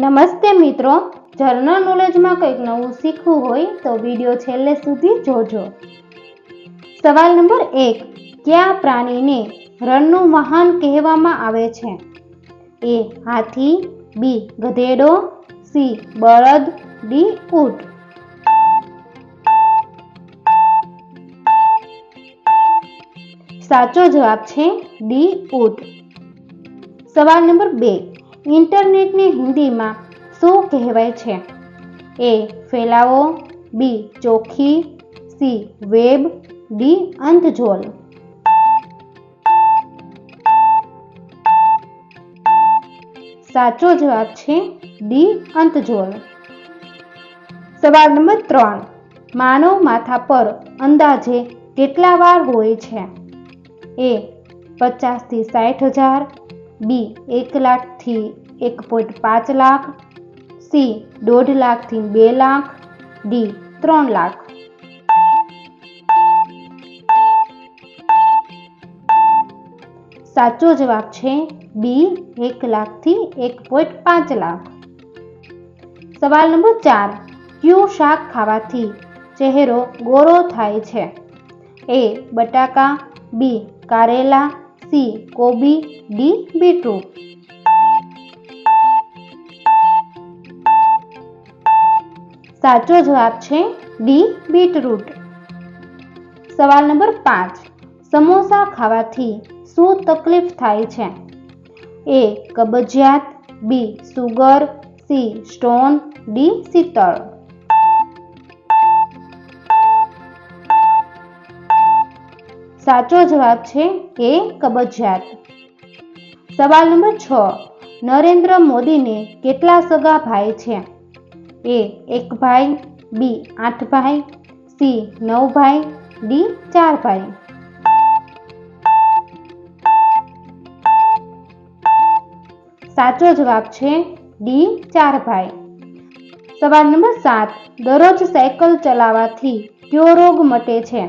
નમસ્તે મિત્રો. જર્નલ નોલેજમાં કંઈક નવું શીખવું હોય તો વીડિયો છેલ્લે સુધી જોજો. સવાલ નંબર એક. કયા પ્રાણીને રણનું મહાન કહેવામાં આવે છે? એ હાથી, બી ગધેડો, સી બળદ, ડી ઊંટ. સાચો જવાબ છે ડી ઊંટ. સવાલ નંબર બે. ઇન્ટરનેટને હિન્દીમાં શું કહેવાય છે? એ, ફેલાવો, બી, ચોખ્ખી, સી, વેબ, ડી અંતજોલ સાચો જવાબ છે ડી અંતજોલ સવાલ નંબર ત્રણ, માનવ માથા પર અંદાજે કેટલા વાર હોય છે? એ, પચાસથી સાઠ હજાર, બી, એક લાખથી એક પોઈન્ટ પાંચ લાખ, સી, દોઢ લાખથી બે લાખ, ડી, ત્રણ લાખ. સાચો જવાબ છે બી, એક લાખથી એક પોઈન્ટ પાંચ લાખ. સવાલ નંબર ચાર, કયું શાક ખાવાથી ચહેરો ગોરો થાય છે? એ, બટાકા, બી, કારેલા, સી, કોબી, ડી, બીટરૂટ. સાચો જવાબ છે ડી બીટરૂટ સવાલ નંબર પાંચ. સમોસા ખાવાથી શું તકલીફ થાય છે? એ કબજિયાત. B sugar. C stone. D શીતળ. સાચો જવાબ છે એ કબજિયાત. સવાલ નંબર છ. નરેન્દ્ર મોદીને કેટલા સગા ભાઈ છે? એ એક ભાઈ બી આઠ ભાઈ સી નવ ભાઈ ડી ચાર ભાઈ સાચો જવાબ છે ડી ચાર ભાઈ સવાલ નંબર સાત દરરોજ સાયકલ ચલાવવાથી કયો રોગ મટે છે?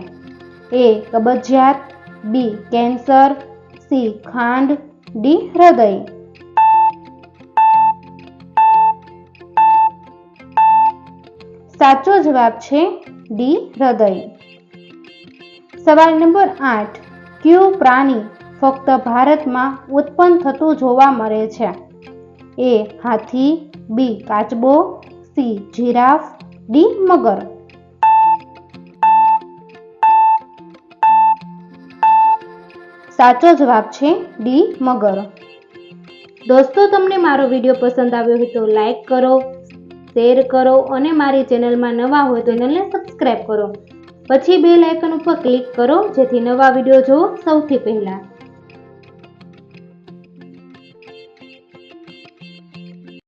એ કબજિયાત બી કેન્સર સી ખાંડ ડી હૃદય। સાચો જવાબ છે ડી, હૃદય. સવાલ નંબર આઠ. કયું પ્રાણી ફક્ત ભારતમાં ઉત્પન્ન થતું જોવા મળે છે? એ, હાથી, બી, કાચબો, સી, જીરાફ, ડી, મગર. સાચો જવાબ છે ડી, મગર. દોસ્તો, તમને મારો વીડિયો પસંદ આવ્યો હોય તો લાઈક કરો શેર કરો અને મારી ચેનલમાં નવા હોય તો ચેનલને સબસ્ક્રાઈબ કરો. પછી બે લાઇકન ઉપર ક્લિક કરો, જેથી નવા વીડિયો જુઓ સૌથી પહેલાં.